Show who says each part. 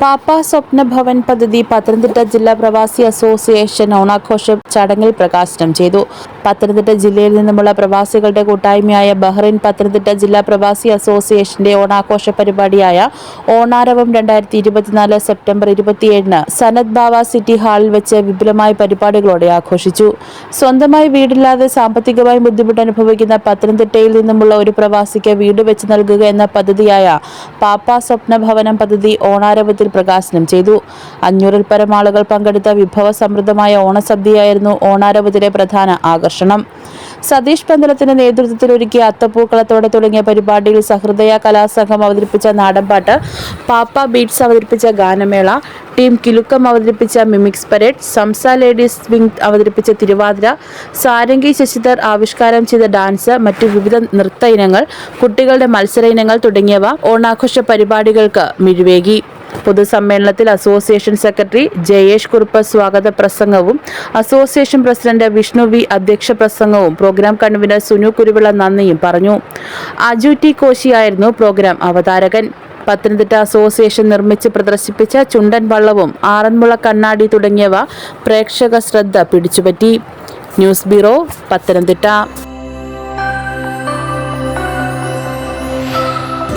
Speaker 1: പാപ്പ സ്വപ്ന ഭവൻ പദ്ധതി പത്തനംതിട്ട ജില്ലാ പ്രവാസി അസോസിയേഷൻ ഓണാഘോഷ ചടങ്ങിൽ പ്രകാശനം ചെയ്തു. പത്തനംതിട്ട ജില്ലയിൽ നിന്നുമുള്ള പ്രവാസികളുടെ കൂട്ടായ്മയായ ബഹ്റിൻ പത്തനംതിട്ട ജില്ലാ പ്രവാസി അസോസിയേഷന്റെ ഓണാഘോഷ പരിപാടിയായ ഓണാരവം രണ്ടായിരത്തി ഇരുപത്തിനാല് സെപ്റ്റംബർ ഇരുപത്തിയേഴിന് സനത് ബാവ സിറ്റി ഹാളിൽ വെച്ച് വിപുലമായ പരിപാടികളോടെ ആഘോഷിച്ചു. സ്വന്തമായി വീടില്ലാതെ സാമ്പത്തികമായി ബുദ്ധിമുട്ട് അനുഭവിക്കുന്ന പത്തനംതിട്ടയിൽ നിന്നുമുള്ള ഒരു പ്രവാസിക്ക് വീട് വെച്ച് നൽകുക എന്ന പദ്ധതിയായ പാപ്പ സ്വപ്ന ഭവനം പദ്ധതി ഓണാരവത്തിൽ പ്രകാശനം ചെയ്തു. അഞ്ഞൂറിൽ പരം ആളുകൾ പങ്കെടുത്ത വിഭവ സമൃദ്ധമായ ഓണസദ്യയായിരുന്നു ഓണാരവത്തിലെ പ്രധാന ആകർഷണം. സതീഷ് പന്തലത്തിന്റെ നേതൃത്വത്തിൽ ഒരുക്കിയ അത്തപ്പൂക്കളത്തോടെ തുടങ്ങിയ പരിപാടിയിൽ സഹൃദയ കലാസംഘം അവതരിപ്പിച്ച നാടൻപാട്ട് പാപ്പ ബീറ്റ്സ് അവതരിപ്പിച്ച ഗാനമേള ടീം കിലുക്കം അവതരിപ്പിച്ച മിമിക്സ് പരേഡ് സംസ ലേഡീസ് വിംഗ് അവതരിപ്പിച്ച തിരുവാതിര സാരംഗി ശശിധർ ആവിഷ്കാരം ചെയ്ത ഡാൻസ് മറ്റു വിവിധ നൃത്ത ഇനങ്ങൾ കുട്ടികളുടെ മത്സര ഇനങ്ങൾ തുടങ്ങിയവ ഓണാഘോഷ പരിപാടികൾക്ക് മിഴിവേകി. പൊതുസമ്മേളനത്തിൽ അസോസിയേഷൻ സെക്രട്ടറി ജയേഷ് കുറുപ്പ് സ്വാഗത പ്രസംഗവും അസോസിയേഷൻ പ്രസിഡന്റ് വിഷ്ണു വി അധ്യക്ഷ പ്രസംഗവും പ്രോഗ്രാം കൺവീനർ സുനു കുരുവിള നന്ദിയും പറഞ്ഞു. അജു ടി കോശിയായിരുന്നു പ്രോഗ്രാം അവതാരകൻ. പത്തനംതിട്ട അസോസിയേഷൻ നിർമ്മിച്ച് പ്രദർശിപ്പിച്ച ചുണ്ടൻ വള്ളവും ആറന്മുള കണ്ണാടി തുടങ്ങിയവ പ്രേക്ഷക ശ്രദ്ധ പിടിച്ചുപറ്റി. News bureau Pathanamthitta.